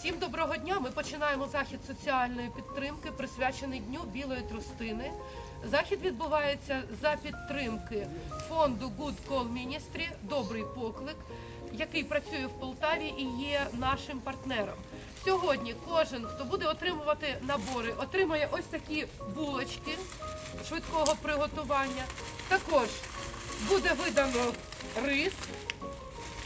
Всім доброго дня. Ми починаємо захід соціальної підтримки, присвячений Дню білої трустини. Захід відбувається за підтримки фонду Good Call Ministry Добрий поклик, який працює в Полтаві і є нашим партнером. Сьогодні кожен, хто буде отримувати набори, отримає ось такі булочки швидкого приготування. Також буде видано рис,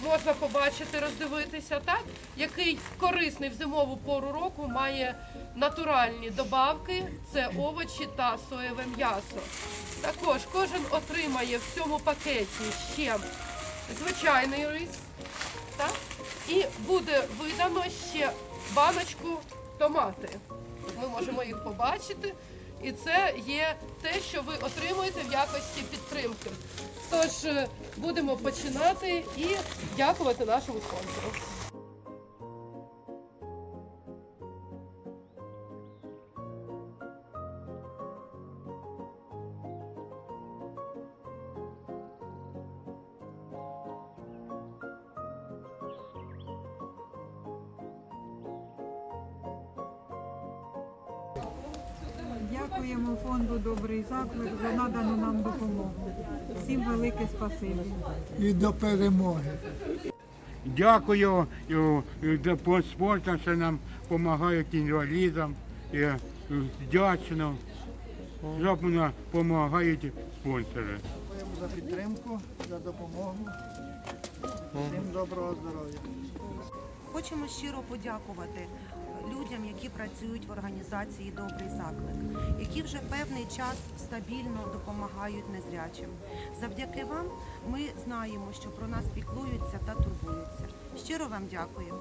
можна побачити, роздивитися, так? який корисний в зимову пору року має натуральні добавки, це овочі та соєве м'ясо. Також кожен отримає в цьому пакеті ще звичайний рис, так? і буде видано ще баночку томати. Ми можемо їх побачити. І це є те, що ви отримуєте в якості підтримки. Тож е, будемо починати і дякувати нашому спонсору. Дякуємо фонду Добрий заклик за надану нам допомогу. Всім велике спасибі. і до перемоги. Дякую спорту, що нам допомагають інвалідам. І е, вдячно, що нам допомагають спонсори. Дякуємо за підтримку, за допомогу. Всім доброго здоров'я. Хочемо щиро подякувати людям, які працюють в організації Добрий заклик, які вже певний час стабільно допомагають незрячим. Завдяки вам ми знаємо, що про нас піклуються та турбуються. Щиро вам дякую.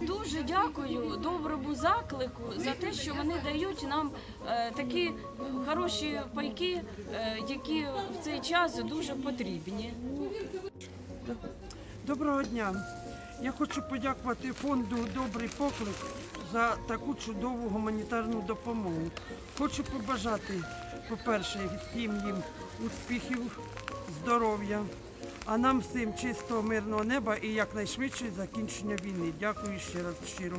Дуже дякую доброму заклику за те, що вони дають нам е, такі хороші пайки, е, які в цей час дуже потрібні. Доброго дня. Я хочу подякувати фонду Добрий поклик за таку чудову гуманітарну допомогу. Хочу побажати, по-перше, всім їм успіхів, здоров'я, а нам всім чистого мирного неба і якнайшвидше закінчення війни. Дякую ще раз щиро.